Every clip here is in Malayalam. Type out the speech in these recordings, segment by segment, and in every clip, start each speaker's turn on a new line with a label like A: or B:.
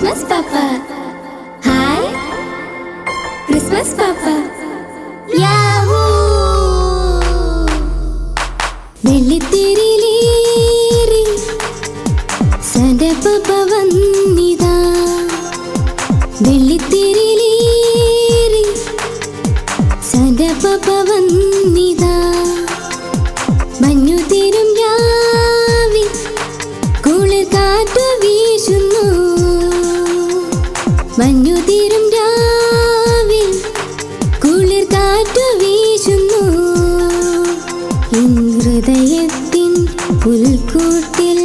A: ക്രിസ്മസ് പാപ്പ. ഹായ്. ക്രിസ്മസ് പാപ്പ. വെള്ളിത്തിരിലേറി സന്റെ പാപ്പ വന്നിതാ. വെള്ളിത്തിരിലേറി സന്റെ പാപ്പ വന്നിതാ. മഞ്ഞു മഞ്ഞു തീരും രാവിൽ കുളിർ കാറ്റു വീശുന്നു. എൻ ഹൃദയത്തിൻ പുൽക്കൂട്ടിൽ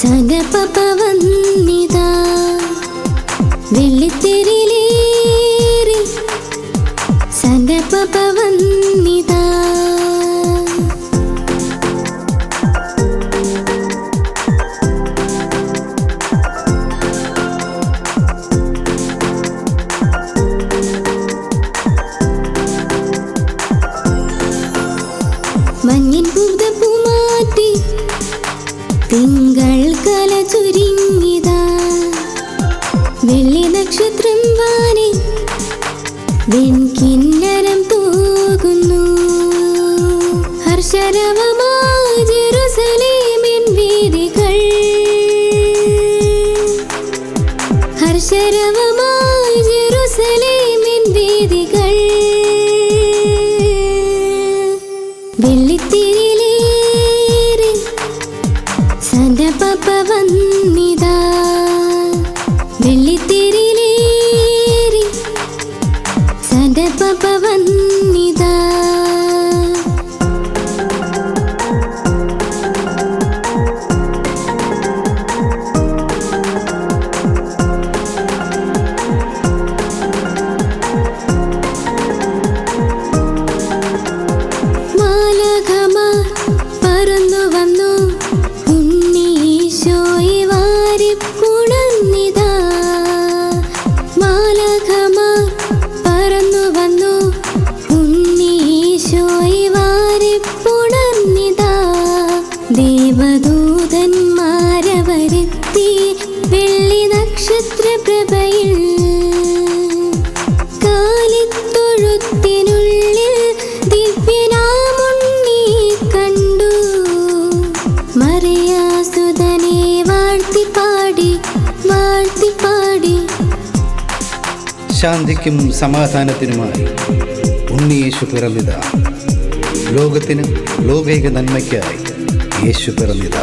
A: സനപ്പ വന്നിതാ തിങ്കൾ കല ചുരുങ്ങിതാ വെള്ളി നക്ഷത്രം വാനെ കണ്ടു.
B: ശാന്തിക്കും സമാധാനത്തിനുമായി ഉണ്ണിയേശു പിറന്നിത. ലോകത്തിന് ലോകൈക നന്മയ്ക്കായി യേശു പിറന്നിത.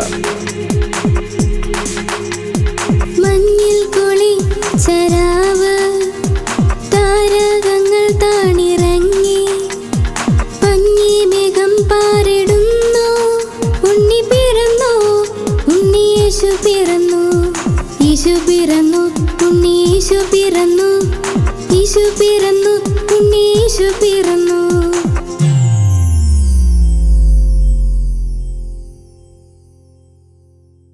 A: പിറന്നു. ഈശു പിറന്നു ഉണ്ണീശു പിറന്നു. ഈശു പിറന്നു ഉണ്ണീശു പിറന്നു